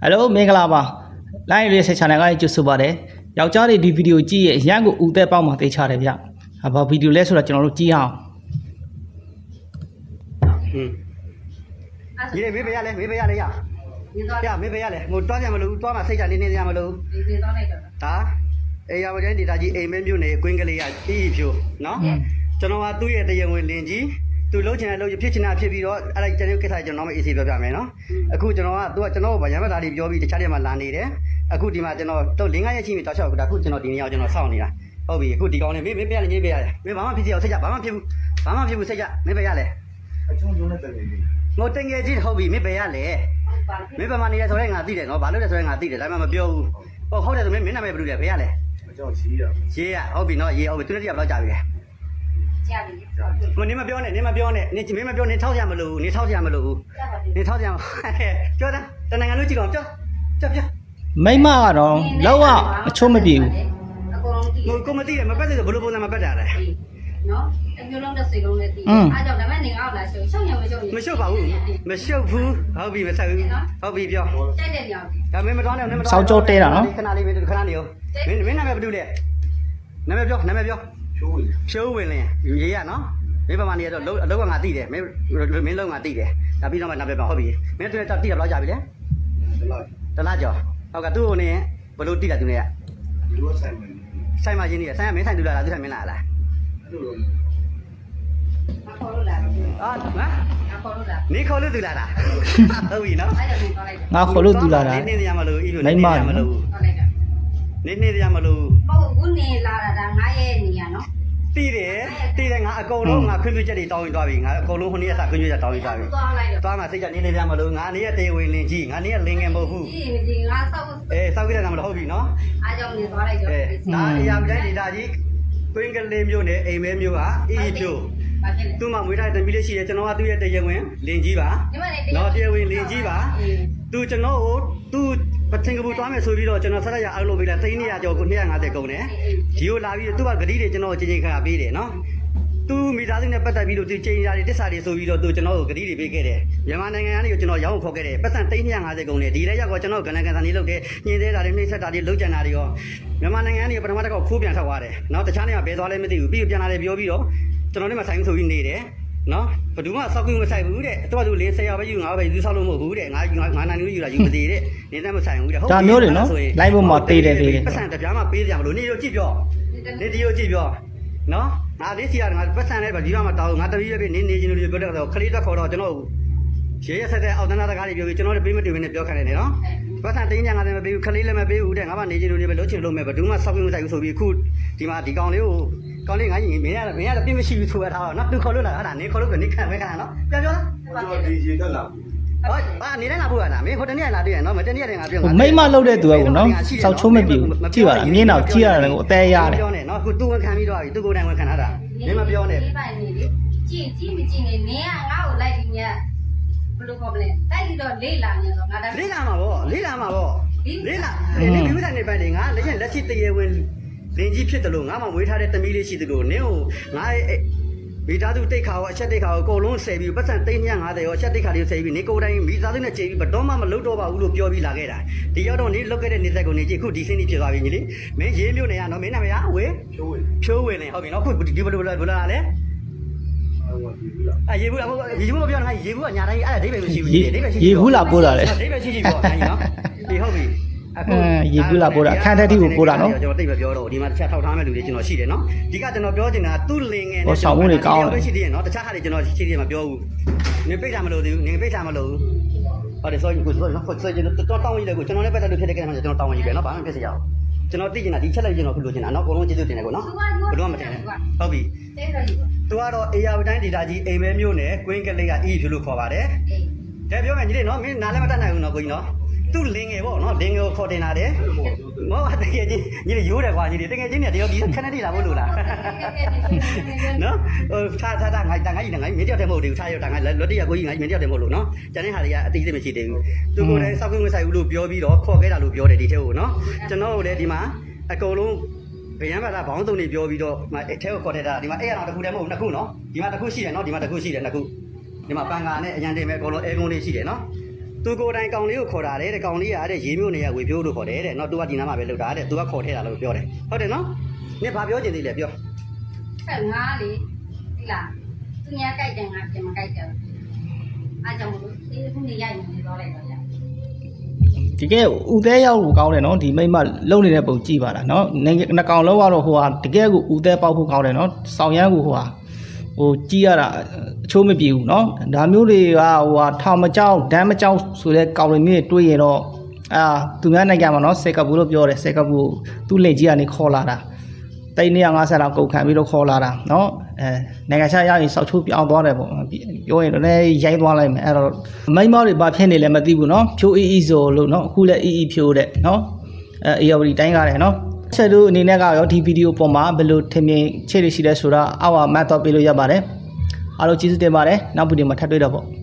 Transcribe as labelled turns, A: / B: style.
A: ဟယ်လိုမင်္ဂလာပါ line လေးဆက် channel ကနေကြိုဆိုပါတယ်ယောက်ျားတွေဒီဗီဒီယိုကြည့်ရင်အရန်ကိုဦးသက်ပေါက်မှာသိချတယ်ဗျအဘာဗီဒီယိုလဲဆိုတော့ကျွန်တော်တို့ကြည့်အောင်
B: อืมဒီနေ့မေးပေးရလဲမေးပေးရလဲရ
C: ဒီတော့
B: ရမေးပေးရလဲဟိုတွားကြမလို့တွားမှစိတ်ချနေနေကြမလို့
C: ဒီဒီတော့လိုက်တော့
B: ဒါအေယာဝတိုင်းဒေတာကြီးအိမ်မဲမြို့နယ်ကွင်းကလေးကတီးဖြိုနော်ကျွန်တော်ကသူ့ရဲ့တရားဝင်လင်ကြီး သူလှုပ်ချင်တဲ့လှုပ်ဖြစ်ချင်တာဖြစ်ပြီးတော့အဲ့ဒါကျွန်တော်ကိစ္စကျွန်တော်မအေးစီပြောပြမယ်နော်အခုကျွန်တော်ကသူကကျွန်တော်ကရမသားလေးပြောပြီးတခြားတွေမှာလာနေတယ်အခုဒီမှာကျွန်တော်တော့လင်းကားရဲ့ချင်းပြီးတောက်လျှောက်အခုကျွန်တော်ဒီနေ့အောင်ကျွန်တော်စောင့်နေတာဟုတ်ပြီအခုဒီကောင်းလေးမေးမေးပေးရလဲမေးပေးရလဲမေးဘာမှဖြစ်စီအောင်စိတ်ချဘာမှဖြစ်ဘူးဘာမှဖြစ်ဘူးစိတ်ချမေးပေးရလဲ
D: အချုံချုံနဲ့တက်နေပြီ
B: ငိုတင်ငယ်ကြီးဟုတ်ပြီမေးပေးရလဲ
C: ပါ
B: မင်းဗမာနေရဆိုရဲငါသိတယ်နော်ဘာလို့လဲဆိုရဲငါသိတယ်ဒါမှမပြောဘူးဟုတ်ဟုတ်တယ်ဆိုမင်းမင်းနာမည်ဘယ်လိုလဲဖေးရလဲ
D: အကြောင်းရှိရ
B: ရေးရဟုတ်ပြီနော်ရေးဟုတ်ပြီသူတို့တည်းဘယ်လောက်ကြာပြီလဲ
C: ကြာပြီ
B: မနေမပြောနဲ့နေမပြောနဲ့နေမင်းမပြောနေထောက်ရမလို့နေထောက်ရမလို့
C: ကြာပါပြီ
B: နေထောက်ရမပြောတာတနင်္ဂနွေကြည့်တော့ပြောပြောပြော
A: မိမကတော့လောက်ဝအချိုးမပြေဘူး
C: အကုန်လုံးကြည့်
B: ဟိုကိုမသိတယ်မပတ်တယ်ဆိုဘယ်လိုပုံစံမပတ်တာလဲ
C: နော်အမျိုးလုံးတစ်စိလုံးနဲ့တည်အားကြောင့်ဒါမဲ့နေအောင်လာရှုံရှုံရမရှုံ
B: မရှုပ်ပါဘူးမရှုပ်ဘူးဟုတ်ပြီမဆက်ဘူးဟုတ်ပြီပြော
C: တိုက်တဲ့ညောင်
B: ဒါမင်းမတော်နဲ့မင်းမတော်ခဏလေးမင်းခဏနေရောမင်းမင်းနာမည်ဘယ်လိုလဲနာမည်ပြောနာမည်ပြော
D: ချိုးဝင်
B: ဖြိုးဝင်လင်းရေးရနော်မင်းပမာနေရတော့အလောကငါသိတယ်မင်းမင်းလုံးငါသိတယ်ဒါပြီးတော့မှနောက်ပြပြဟုတ်ပြီမင်းတို့တက်တိရဘလောက်ကြာပြီလဲ
D: တလား
B: တလားကျော်ဟုတ်ကသူ့ကိုနေဘလို့တိတာသူနေရ
D: ဒီလိုဆိုင်မယ်
B: ဆိုင်မချင်းနေရဆိုင်ကမင်းဆိုင်သူလာလားသူဆိုင်မင်းလာလား
D: အဲ့လိုတော့
C: မခေါ်လို့လာဘူး
B: အာဟမ်
C: မခေါ်လို့လာ
B: နေခေါ်လို့သူလာလားဟုတ်ပြီနော်
C: အဲ့ဒါကိုတော့လိုက်တော့
A: ငါခေါ်လို့သူလာတာ
B: နေနေရမလို့ဤလိုနေနေရမလို့
C: လိုက်တာ
B: နေနေရမလို့
C: ပေါ့ဘူးနေလာတာဒါငါရဲ့နေရနော်
B: တိတယ်တိတယ်ငါအကုန်လုံးငါခွင့်ပြုချက်တွေတောင်းရင်သွားပြီငါအကုန်လုံးခုနေ့ကစခွင့်ပြုချက်တောင်းရင်သွားပြီ
C: သွားလိုက်တော့
B: သွားမှစိတ်ကနေနေရမလို့ငါနေရတေဝင်လင်ကြီးငါနေရလင်ငယ်မဟုတ်ဘူး
C: ဒီဒီငါစောက်
B: အေးစောက်ကြတယ်ကမလို့ဟုတ်ပြီနော်
C: အားကြောင့်နေသွားလိုက်တော့
B: အဲဒါအရာတိုင်းဒေတာကြီးကွင်းကလေးမျိုးနဲ့အိမ်မဲမျိုးကအီးဖြို
C: ဘာဖြစ်လဲ
B: သူ့မှာမွေးထားတဲ့သမီးလေးရှိတယ်ကျွန်တော်ကသူ့ရဲ့တရားဝင်လင်ကြီးပါ
C: ဒီမှာနေ
B: နော်တရားဝင်လင်ကြီးပါ
C: အေး
B: သူကျွန်တော်ကိုသူ ပတင်ကပူသွားမယ်ဆိုပြီးတော့ကျွန်တော်ဆက်ရရအောင်လုပ်ပေးလိုက်300ကျော်ကို250ကုန်တယ်ဒီကိုလာပြီးသူ့ဘာဂတိတွေကျွန်တော်ချင်းချင်းခါပေးတယ်နော်သူမိသားစုနဲ့ပတ်သက်ပြီးတော့သူချိန်ရာတွေတစ္ဆာတွေဆိုပြီးတော့သူကျွန်တော်ကိုဂတိတွေပေးခဲ့တယ်မြန်မာနိုင်ငံကနေကျွန်တော်ရောင်းခေါ်ခဲ့တယ်ပတ်စံ350ကုန်တယ်ဒီလည်းရောက်တော့ကျွန်တော်ကဏ္ဍကန်စာနေလုပ်တယ်ညင်းသေးတာတွေနှိမ့်ဆက်တာတွေလုပ်ကြံတာတွေရောမြန်မာနိုင်ငံကနေပထမတစ်ခေါက်ခိုးပြန်ထောက်သွားတယ်နော်တခြားနေရာဘယ်သွားလဲမသိဘူးပြီးပြန်လာတယ်ပြောပြီးတော့ကျွန်တော်တို့မှဆိုင်ဆိုပြီးနေတယ် နော်ဘယ်သူမှစောက်ကူမဆိုင်ဘူးတဲ့သူကသူလေးဆယ်ယောက်ပဲယူငါပဲယူဆောက်လို့မဟုတ်ဘူးတဲ့ငါငါနိုင်လို့ယူတာယူမသေးတဲ့နေတဲ့မဆိုင်ဘူးတဲ့
A: ဒါမျိုးတွေနော် live ပေါ်မှာပေးတယ်ပေးတယ်
B: ပတ်စံတပြားမှပေးကြမလို့နေရောကြည့်ပြောနေဒီရောကြည့်ပြောနော်ငါလေးစီကငါပတ်စံနဲ့ဒီဘက်မှာတောင်းငါတပီးပဲနေနေချင်းလို့ပြောတဲ့တော့ခလေးတက်ခေါ်တော့ကျွန်တော်ရေရဆက်တဲ့အောက်တန်းသားတကားတွေပြောပြီးကျွန်တော်တို့ပေးမတူဘဲနဲ့ပြောခိုင်းတယ်နော်ပတ်စံတင်းညာငါလည်းမပေးဘူးခလေးလည်းမပေးဘူးတဲ့ငါမှနေချင်းလို့ပဲလုံးချင်လို့မဲ့ဘယ်သူမှစောက်ပြမဆိုင်ဘူးဆိုပြီးခုဒီမှာဒီကောင်လေးကို ကောင်လေးငါကြီးမင်းရမင်းရပြင်းမရှိဘူးဆိုရထားတော့နော်သူခေါ်လို့လာတာနေခေါ်လို့ကနေခံမဲခံနော်ပြောပြောလား
D: အကျော်ဒီရေတက်လာပြီ
B: ဟောအာနေနဲ့လာဖို့ရလားမင်းဟိုတနေ့လာတွေ့ရနော်မတနေ့လည်းငါပြော
A: ဟိုမိမလှုပ်တဲ့သူကကိုနော်စောက်ချိုးမပြေဘူးကြည့်ပါလားအမြင်တော့ကြည့်ရတယ်ကိုအသေးရတယ်
B: ပြောနေနော်ခုသူဝန်ခံပြီးတော့ပြီသူကိုယ်တိုင်ဝန်ခံထားတာမင်းမပြောနဲ့
C: ဒီပိုင်းနေလေကြည့်ကြည့်မကြည့်နေနင်းကငါ့ကိုလိုက်ပြီးညဘယ်လိုခေါ်မလဲတိုက်ပြီးတော့လေးလာနေတော့ငါဒါ
B: လေးလာမှာဗောလေးလာမှာဗောလေးလာနေပြီးဦးတဲ့ပိုင်းနေငါလက်ချက်လက်ရှိတရေဝင် လင်ကြီးဖြစ်တယ်လို့ငါမှမွေးထားတဲ့တမီးလေးရှိတယ်လို့နင်းကိုငါမိသားစုတိတ်ခါရောအချက်တိတ်ခါရောအကုန်လုံးဆယ်ပြီးပတ်စံ350ရောအချက်တိတ်ခါလေးဆယ်ပြီးနေကိုယ်တိုင်မိသားစုနဲ့ချိန်ပြီးဘတော်မှမလုပ်တော့ပါဘူးလို့ပြောပြီးလာခဲ့တာဒီရောက်တော့နေလုတ်ခဲ့တဲ့နေသက်ကိုနေကြည့်ခုဒီစင်းကြီးဖြစ်သွားပြီညီလေးမင်းရေးမြို့နေရနော်မင်းနာမည်ကဝေ
D: ချိုးဝင်
B: ဖြိုးဝင်နေဟုတ်ပြီနော်ခုဒီဘယ်လိုဘယ်လိုဘယ်လိုလာလဲ
D: အဲ့ဒါဒီဘူးလား
B: အဲရေဘူးအခုရေဘူးမပြောနဲ့ရေဘူးကညာတိုင်းအဲ့ဒါဒိဗယ်မရှိဘူး
A: ရေ
B: ဒိဗယ်ရှိ
A: ရေဘူးလာပို့တာလေ
B: ဒိဗယ်ရှိရှိပေါ့နိုင်နော်ဒီဟုတ်ပြီ
A: အဲ ရေဘူးလာပို့တာအခန်းထဲထိကိုပို့တာနော်
B: ကျွန်တော်တိတ်ပဲပြောတော့ဒီမှာတစ်ချက်ထောက်ထားမဲ့လူတွေကျွန်တော်ရှိတယ်နော်ဒီကကျွန်တော်ပြောချင်တာသူ့လင်ငယ်
A: ဟောဆောင်မှုတွေကောင်းတယ်
B: ပဲရှိသေးတယ်နော်တခြားဟာတွေကျွန်တော်ရှိသေးတယ်မပြောဘူးနင်ပိတ်တာမလို့သေးဘူးနင်ပိတ်တာမလို့ဟုတ်တယ်ဆိုရင်ကိုဆိုတော့ဆိုရင်တော့တောင်းရည်လေကိုကျွန်တော်လည်းပတ်သက်လို့ဖြစ်တဲ့ကိစ္စမှာကျွန်တော်တောင်းရည်ပဲနော်ဘာမှဖြစ်စရာကျွန်တော်သိချင်တာဒီချက်လိုက်ကျွန်တော်ခုလိုချင်တာနော်အကုန်လုံးကျေးဇူးတင်တယ်ကိုနော်ဘယ်တော့မှမတင်နဲ့ဟုတ်ပြီ
C: တဲတော့ယူ
B: သူကတော့ AR တိုင်းဒေတာကြီးအိမ်မဲမျိုးနဲ့ကွင်းကလေးက E ဖြူလို့ခေါ်ပါတယ်
C: အေး။
B: ဒါပြောမယ်ညီလေးနော်မင်းနားလည်းမတတ်နိုင်ဘူးနော်ကိုကြီးနော်။ သူ့လင်ငယ်ပေါ့နော်လင်ငယ်ကိုခေါ်တင်လာတယ်
D: အဲ့လိုမဟုတ်ဘူး။
B: မောတကယ်ချင်းညီလေးရိုးတယ်ကွာညီလေးတကယ်ချင်းနဲ့တယောက်ဒီခဏတိလာဖို့လို့လား။နော်ဟိုထားထားထားငါတန်ငါကြီးငါမင်းတယောက်တည်းမဟုတ်သေးဘူးထားရတာငါလွတ်တရကိုကြီးငါမင်းတယောက်တည်းမဟုတ်လို့နော်။ကျန်တဲ့ဟာတွေကအတိအကျမရှိသေးဘူး။သူကိုယ်တိုင်စောက်ခွင့်မဆိုင်ဘူးလို့ပြောပြီးတော့ခေါ်ခဲ့တာလို့ပြောတယ်ဒီထဲကိုနော်။ကျွန်တော်တို့လည်းဒီမှာအကုန်လုံးဗယံဘာသာဘောင်းတုံတွေပြောပြီးတော့မအဲထဲကိုခေါ်ထည့်တာဒီမှာအဲ့ရအောင်တစ်ခုတည်းမဟုတ်ဘူးနှစ်ခုနော်ဒီမှာတစ်ခုရှိတယ်နော်ဒီမှာတစ်ခုရှိတယ်နှစ်ခုဒီမှာပန်ကာနဲ့အရန်တင်မဲ့အကုန်လုံးအဲကုန်းလေးရှိတယ်နော် သူကိုယ်တိုင်ကောင်လေးကိုခေါ်တာတဲ့တဲ့ကောင်လေးကတဲ့ရေမျိုးနေရဝေဖြိုးလို့ခေါ်တယ်တဲ့နော်သူကဒီနားမှာပဲလောက်တာတဲ့သူကခေါ်ထဲတာလို့ပြောတယ်ဟုတ်တယ်နော်နင်ဘာပြောချင်သေးလဲပြော
C: ဖက်ငါလေဒီလားသူများကြိုက်တယ်ငါပြန်မကြိုက်တယ်အားကြောင့်မလို့ဒီခုနေရိုက်နေတော့လိုက်တော့ရ
A: တကယ်ဦးသေးရောက်လို့ကောင်းတယ်နော်ဒီမိမလုံနေတဲ့ပုံကြည့်ပါလားနော်နေနှကောင်လောက်ကတော့ဟိုဟာတကယ်ကိုဦးသေးပေါက်ဖို့ကောင်းတယ်နော်ဆောင်းရမ်းကိုဟိုဟာ ဟိုကြည့်ရတာအချိုးမပြေဘူးနော်ဒါမျိုးတွေကဟိုဟာထောင်မကြောက်ဒမ်းမကြောက်ဆိုတဲ့ကောင်တွေမျိုးတွေးရင်တော့အာသူများနိုင်ငံမှာနော်စေကပူလို့ပြောတယ်စေကပူသူ့လက်ကြီးကနေခေါ်လာတာတိတ်150လောက်ကုန်ခံပြီးတော့ခေါ်လာတာနော်အဲနိုင်ငံခြားရောက်ရင်စောက်ချိုးပြောင်းသွားတယ်ပေါ့ပြောရင်လည်းရိုက်သွားလိုက်မယ်အဲ့တော့မိန်းမတွေဘာဖြစ်နေလဲမသိဘူးနော်ဖြိုးအီအီဆိုလို့နော်အခုလည်းအီအီဖြိုးတဲ့နော်အဲအေယော်ဒီတိုင်းကားတယ်နော်ဆ က်လို့အနေနဲ့ကရောဒီဗီဒီယိုပေါ်မှာဘယ်လိုထင်မြင်ချေရရှိလဲဆိုတာအောက်မှာမှတ်တော့ပေးလို့ရပါတယ်အားလုံးကျေးဇူးတင်ပါတယ်နောက်ဗီဒီယိုမှာထပ်တွေ့တော့ပေါ့